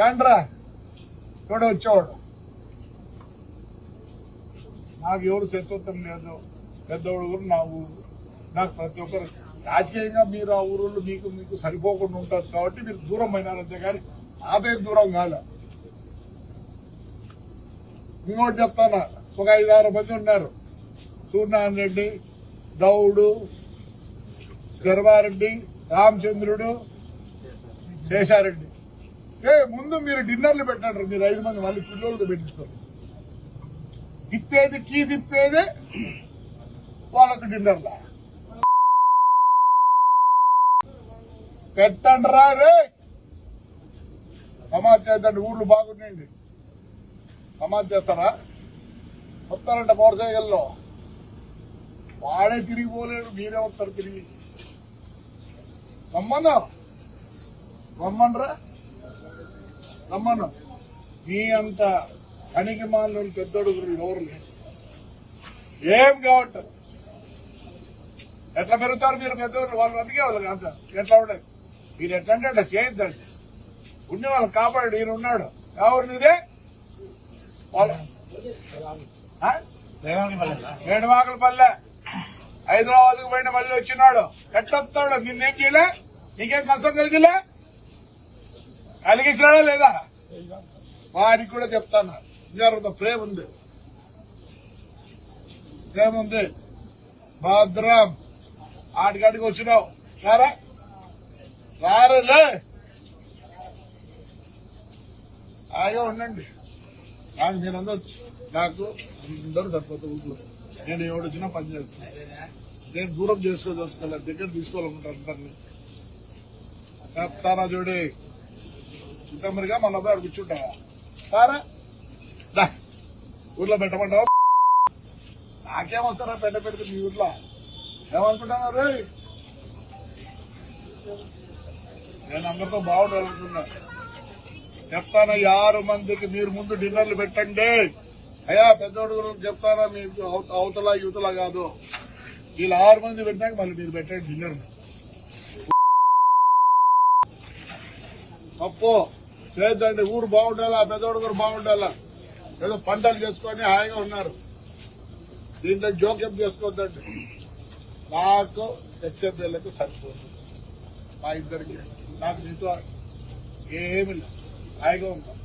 రండ్రా. ఇక్కడ వచ్చేవాడు. నాకు ఎవరు శత్రుత్వం లేదు. పెద్దవాడు కూడా నా ఊరు. నాకు ప్రతి ఒక్కరు రాజకీయంగా మీరు ఆ ఊరులో మీకు మీకు సరిపోకుండా ఉంటారు కాబట్టి మీరు దూరం అయినారంతే కానీ నా పేరు దూరం కాదు ఇంకోటి చెప్తానా? ఒక ఐదు ఆరు మంది ఉన్నారు. సూర్యనారాయణ రెడ్డి దౌడు గర్వారెడ్డి రామచంద్రుడు శేషారెడ్డి. ఏ ముందు మీరు డిన్నర్లు పెట్టారు మీరు ఐదు మంది మళ్ళీ పిల్లలతో పెట్టిస్తారు తిప్పేది కీ తిప్పేదే వాళ్ళకు డిన్నర్లా పెట్టండి రా రే. సమాజ్ చేద్దండి ఊర్లు బాగున్నాయండి. సమాజ్ చేస్తారా? వస్తారంట మోటార్ సైకిల్లో వాడే తిరిగి పోలేడు మీరే వస్తారు తిరిగి. రమ్మన్నా. రమ్మనరా. రమ్మను. మీ అంత పనికి మాలను పెద్దడుగురు ఎవరు లేదు ఏం కావట్లేదు. ఎట్లా పెరుగుతారు మీరు పెద్దవాళ్ళు వాళ్ళు అందుకే వాళ్ళకి అంత ఎట్లా ఉండదు? మీరు ఎట్లా అంటే అట్లా చేయొద్దండి. ఉండి వాళ్ళు కాపాడు ఈయన ఉన్నాడు. ఎవరు నీదే వాళ్ళ ఆ? వేణువాకల పల్లె. హైదరాబాద్కు పోయిన మళ్ళీ వచ్చినాడు. ఎట్లొస్తాడు నిన్నేం చేయలే? నీకేం కష్టం కలిగిలే? కలిగించినాడా లేదా? వాడికి కూడా చెప్తాను. జరుగుతా ప్రేమ ఉంది. ప్రేమ ఉంది. భద్రం. ఆడికాడికి వచ్చినావు. రారా? రారలే. హాయిగా ఉండండి. నాకు మీరందరూ నాకు అందరూ సరిపోతారు ఊళ్ళో నేను ఎవడు వచ్చినా పని చేస్తాను. నేను దూరం చేసుకోదలుచుకోలే దగ్గర తీసుకోవాలనుకుంటాను అందరినీ చెప్తానా చూడి. చిత్తమ్మరిగా మన అబ్బాయి కూర్చుంటావా? సారా దా. ఊర్లో పెట్టమంటావా? నాకేమొస్తారా పెట్ట పెడితే మీ ఊర్లో? ఏమనుకుంటున్నారు నేను అందరితో బాగుండాలనుకున్నా. చెప్తాను ఆరు మందికి మీరు ముందు డిన్నర్లు పెట్టండి. అయ్యా పెద్దోడు గురించి చెప్తానా? మీకు అవతల యువతల కాదు. వీళ్ళు ఆరు మంది పెట్టాక మళ్ళీ మీరు పెట్టండి డిన్నర్ తప్పు చేద్దండి ఊరు బాగుండాలా పెద్దోడు కూడా బాగుండాలా? ఏదో పంటలు చేసుకొని హాయిగా ఉన్నారు. దీంట్లో జోక్యం చేసుకోవద్దండి. నాకు హెచ్ఎంఎల్ఏకు సరిపోతుంది మా ఇద్దరికి. నాకు నీతో ఏమి లేదు. హాయిగా ఉంటాం.